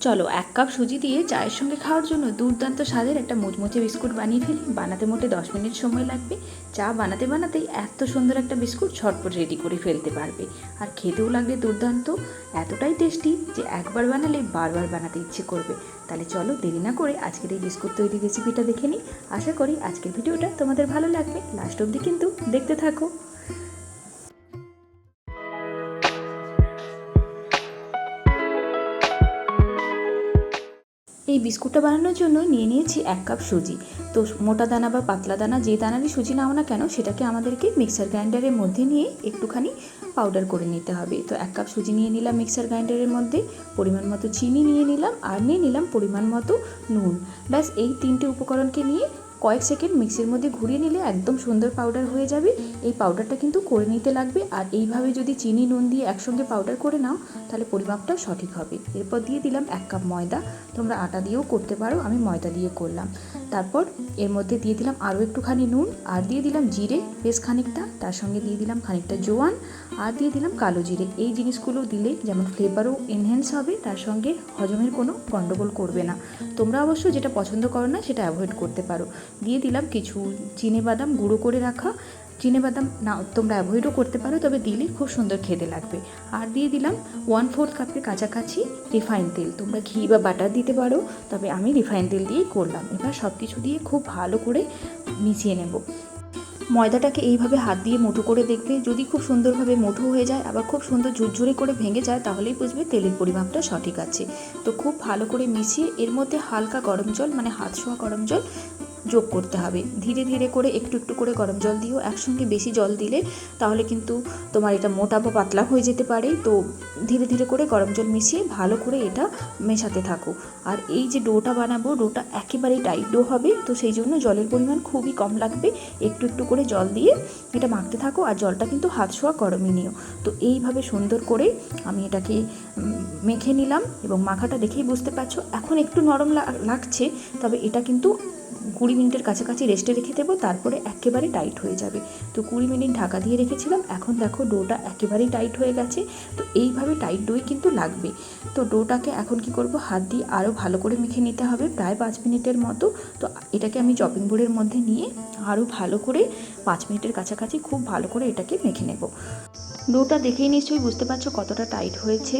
চলো, এক কাপ সুজি দিয়ে চায়ের সঙ্গে খাওয়ার জন্য দুর্দান্ত স্বাদের একটা মুচমুচে বিস্কুট বানিয়ে ফেলি। বানাতে মোটে দশ মিনিট সময় লাগবে। চা বানাতে বানাতেই এত সুন্দর একটা বিস্কুট ঝটপট রেডি করে ফেলতে পারবে। আর খেতেও লাগবে দুর্দান্ত। এতটাই টেস্টি যে একবার বানালে বারবার বানাতে ইচ্ছে করবে। তাহলে চলো, দেরি না করে আজকের এই বিস্কুট তৈরি রেসিপিটা দেখে নিই। আশা করি আজকের ভিডিওটা তোমাদের ভালো লাগবে। লাস্ট অবধি কিন্তু দেখতে থাকো। এই বিস্কুটটা বানানোর জন্য নিয়ে নিয়েছি এক কাপ সুজি। তো মোটা দানা বা পাতলা দানা, যে দানারই সুজি নাও না কেন, সেটাকে আমাদেরকে মিক্সার গ্রাইন্ডারের মধ্যে নিয়ে একটুখানি পাউডার করে নিতে হবে। তো এক কাপ সুজি নিয়ে নিলাম মিক্সার গ্রাইন্ডারের মধ্যে, পরিমাণ মতো চিনি নিয়ে নিলাম, আর নিয়ে নিলাম পরিমাণ মতো নুন। ব্যাস, এই তিনটে উপকরণকে নিয়ে কয়েক সেকেন্ড মিক্সির মধ্যে ঘুরিয়ে নিলে একদম সুন্দর পাউডার হয়ে যাবে। এই পাউডারটা কিন্তু করে নিতে লাগবে। আর এইভাবে যদি চিনি, নুন দিয়ে একসঙ্গে পাউডার করে নাও, তাহলে পরিমাপটা সঠিক হবে। এরপর দিয়ে দিলাম এক কাপ ময়দা। তোমরা আটা দিয়েও করতে পারো, আমি ময়দা দিয়ে করলাম। তারপর এর মধ্যে দিয়ে দিলাম আরও একটুখানি নুন। আর দিয়ে দিলাম জিরে, বেশ খানিকটা। তার সঙ্গে দিয়ে দিলাম খানিকটা জোয়ান। আর দিয়ে দিলাম কালো জিরে। এই জিনিসগুলো দিলে যেমন ফ্লেভারও এনহ্যান্স হবে, তার সঙ্গে হজমের কোনো গণ্ডগোল করবে না। তোমরা অবশ্য যেটা পছন্দ করো না, সেটা অ্যাভয়েড করতে পারো। দিয়ে দিলাম কিছু বাদাম গুঁড়ো করে রাখা। বাদাম না, তোমরা অ্যাভয়েডও করতে পারো, তবে দিলে খুব সুন্দর খেতে লাগবে। আর দিয়ে দিলাম ওয়ান ফোর্থ কাপের কাছাকাছি রিফাইন তেল। তোমরা ঘি বা বাটার দিতে পারো, তবে আমি রিফাইন তেল দিয়েই করলাম। এবার সব কিছু দিয়ে খুব ভালো করে মিশিয়ে নেব। ময়দাটাকে এইভাবে হাত দিয়ে মুঠো করে দেখবে। যদি খুব সুন্দরভাবে মুঠো হয়ে যায়, আবার খুব সুন্দর ঝুরঝুরে করে ভেঙে যায়, তাহলেই বুঝবে তেলের পরিমাপটা সঠিক আছে। তো খুব ভালো করে মিশিয়ে এর মধ্যে হালকা গরম জল মানে হাত ছোঁয়া গরম জল যোগ করতে হবে। ধীরে ধীরে করে, একটু একটু করে গরম জল দিও। একসঙ্গে বেশি জল দিলে তাহলে কিন্তু তোমার এটা মোটা বা পাতলা হয়ে যেতে পারে। তো ধীরে ধীরে করে গরম জল মিশিয়ে ভালো করে এটা মেশাতে থাকো। আর এই যে ডোটা বানাবো, ডোটা একেবারেই টাইট ডো হবে। তো সেই জন্য জলের পরিমাণ খুবই কম লাগবে। একটু একটু করে জল দিয়ে এটা মাখতে থাকো। আর জলটা কিন্তু হাত ছোঁয়া গরমই নিও। তো এইভাবে সুন্দর করে আমি এটাকে মেখে নিলাম। এবং মাখাটা দেখেই বুঝতে পারছ, এখন একটু নরম লাগছে। তবে এটা কিন্তু কুড়ি মিনিটের কাছাকাছি রেস্টে রেখে দেবো, তারপরে একেবারে টাইট হয়ে যাবে। তো কুড়ি মিনিট ঢাকা দিয়ে রেখেছিলাম, এখন দেখো ডোটা একেবারেই টাইট হয়ে গেছে, তো এইভাবে টাইট ডোই কিন্তু লাগবে। তো ডোটাকে এখন কি করব, হাত দিয়ে আরও ভালো করে মেখে নিতে হবে, প্রায় পাঁচ মিনিটের মতো। তো এটাকে আমি চপিং বোর্ডের মধ্যে নিয়ে আরও ভালো করে পাঁচ মিনিটের কাছাকাছি খুব ভালো করে এটাকে মেখে নেব। ডোটা দেখেই নিশ্চয়ই বুঝতে পারছ কতটা টাইট হয়েছে।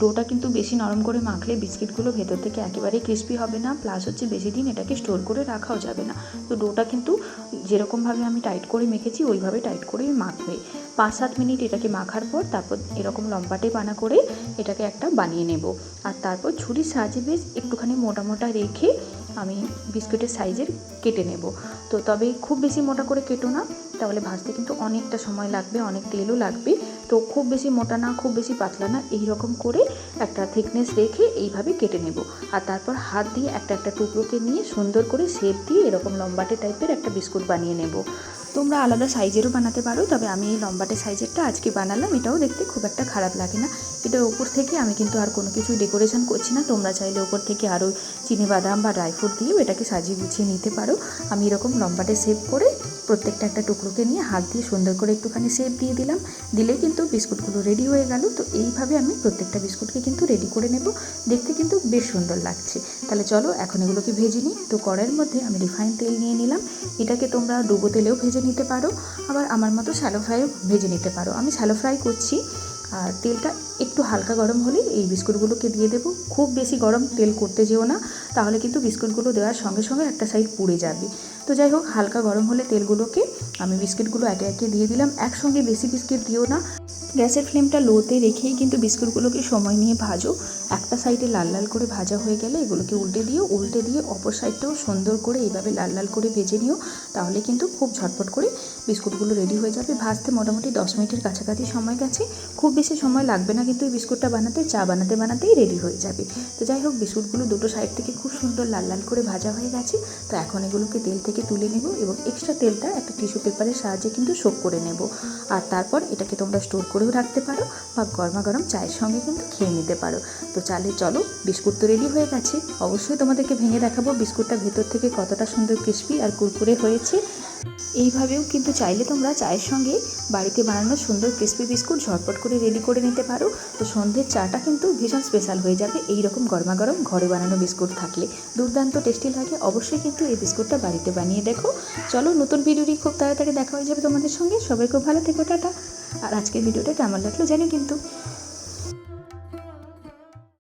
ডোটা কিন্তু বেশি নরম করে মাখলে বিস্কিটগুলো ভেতর থেকে একেবারেই ক্রিস্পি হবে না প্লাস হচ্ছে বেশি দিন এটাকে স্টোর করে রাখাও যাবে না। তো ডোটা কিন্তু যেরকমভাবে আমি টাইট করে মেখেছি, ওইভাবে টাইট করেই মাখবে। পাঁচ সাত মিনিট এটাকে মাখার পর তারপর এরকম লম্বাটে বানা করে এটাকে একটা বানিয়ে নেব। আর তারপর ছুরির সাহায্যে বেশ একটুখানি মোটা মোটা রেখে আমি বিস্কুটের সাইজের কেটে নেব। তো তবে খুব বেশি মোটা করে কেটো না, তাহলে ভাজতে কিন্তু অনেকটা সময় লাগবে, অনেক তেলও লাগবে। তো খুব বেশি মোটা না, খুব বেশি পাতলা না এই রকম করে একটা থিকনেস রেখে এইভাবে কেটে নেব। আর তারপর হাত দিয়ে একটা একটা টুকরোকে নিয়ে সুন্দর করে শেপ দিয়ে এরকম লম্বাটে টাইপের একটা বিস্কুট বানিয়ে নেব। তোমরা আলাদা সাইজেরও বানাতে পারো, তবে আমি এই লম্বাটে সাইজেরটা আজকে বানালাম। এটাও দেখতে খুব একটা খারাপ লাগে না। এটা ওপর থেকে আমি কিন্তু আর কোনো কিছু ডেকোরেশন করছি না। তোমরা চাইলে ওপর থেকে আরও চিনি বাদাম বা ড্রাই ফ্রুট দিয়েও এটাকে সাজিয়ে গুছিয়ে নিতে পারো। আমি এরকম লম্বাটে সেভ করে প্রত্যেকটা একটা টুকরোকে নিয়ে হাত দিয়ে সুন্দর করে একটুখানি শেপ দিয়ে দিলাম। দিলে কিন্তু বিস্কুটগুলো রেডি হয়ে গেল। তো এইভাবে আমি প্রত্যেকটা বিস্কুটকে কিন্তু রেডি করে নেব। দেখতে কিন্তু বেশ সুন্দর লাগছে। তাহলে চলো, এখন এগুলোকে ভেজে নিই। তো কড়াইয়ের মধ্যে আমি রিফাইন তেল নিয়ে নিলাম। এটাকে তোমরা ডুবো তেলেও ভেজে নিতে পারো। আবার আমার মতো শ্যালো ফ্রাইও ভেজে নিতে পারো। আমি শ্যালো ফ্রাই করছি। আর তেলটা একটু হালকা গরম হলে এই বিস্কুটগুলোকে দিয়ে দেবো। খুব বেশি গরম তেল করতে যেও না, তাহলে কিন্তু বিস্কুটগুলো দেওয়ার সঙ্গে সঙ্গে একটা সাইড পুড়ে যাবে। তো যাই হোক, হালকা গরম হলে তেলগুলোকে আমি বিস্কিটগুলো একে একে দিয়ে দিলাম। একসঙ্গে বেশি বিস্কিট দিও না। গ্যাসের ফ্লেমটা লোতে রেখেই কিন্তু বিস্কুটগুলোকে সময় নিয়ে ভাজো। একটা সাইডে লাল লাল করে ভাজা হয়ে গেলে এগুলোকে উল্টে দিও। উল্টে দিয়ে অপর সাইডটাও সুন্দর করে এইভাবে লাল লাল করে ভেজে নিও। তাহলে কিন্তু খুব ঝটপট করে বিস্কুটগুলো রেডি হয়ে যাবে। ভাজতে মোটামুটি দশ মিনিটের কাছাকাছি সময় গেছে। খুব বেশি সময় লাগবে না কিন্তু এই বিস্কুটটা বানাতে, চা বানাতে, বানাতেই রেডি হয়ে যাবে। তো যাই হোক, বিস্কুটগুলো দুটো সাইড থেকে খুব সুন্দর লাল লাল করে ভাজা হয়ে গেছে। তো এখন এগুলোকে তেল থেকে তুলে নেব এবং এক্সট্রা তেলটা একটা টিস্যু পেপারের সাহায্যে কিন্তু শোক করে নেব। আর তারপর এটাকে তোমরা স্টোর করেও রাখতে পারো বা গরমা গরম চায়ের সঙ্গে কিন্তু খেয়ে নিতে পারো। তো চালে চলো, বিস্কুট তো রেডি হয়ে গেছে। অবশ্যই তোমাদেরকে ভেঙে দেখাবো বিস্কুটটা ভেতর থেকে কতটা সুন্দর ক্রিস্পি আর কুরকুরে হয়েছে। এইভাবেও কিন্তু চাইলে তোমরা চায়ের সঙ্গে বাড়িতে বানানো সুন্দর ক্রিস্পি বিস্কুট ঝটপট করে রেডি করে নিতে পারো। তো সন্ধ্যের চাটা কিন্তু ভীষণ স্পেশাল হয়ে যাবে। এই রকম গরমা গরম ঘরে বানানো বিস্কুট থাকলে দুর্দান্ত টেস্টি লাগে। অবশ্যই কিন্তু এই বিস্কুটটা বাড়িতে বানিয়ে দেখো। চলো নতুন ভিডিওটি খুব তাড়াতাড়ি দেখা হয়ে যাবে তোমাদের সঙ্গে। সবাই খুব ভালো থেকো, টাটা। আর আজকের ভিডিওটা কেমন লাগল জানি কিন্তু।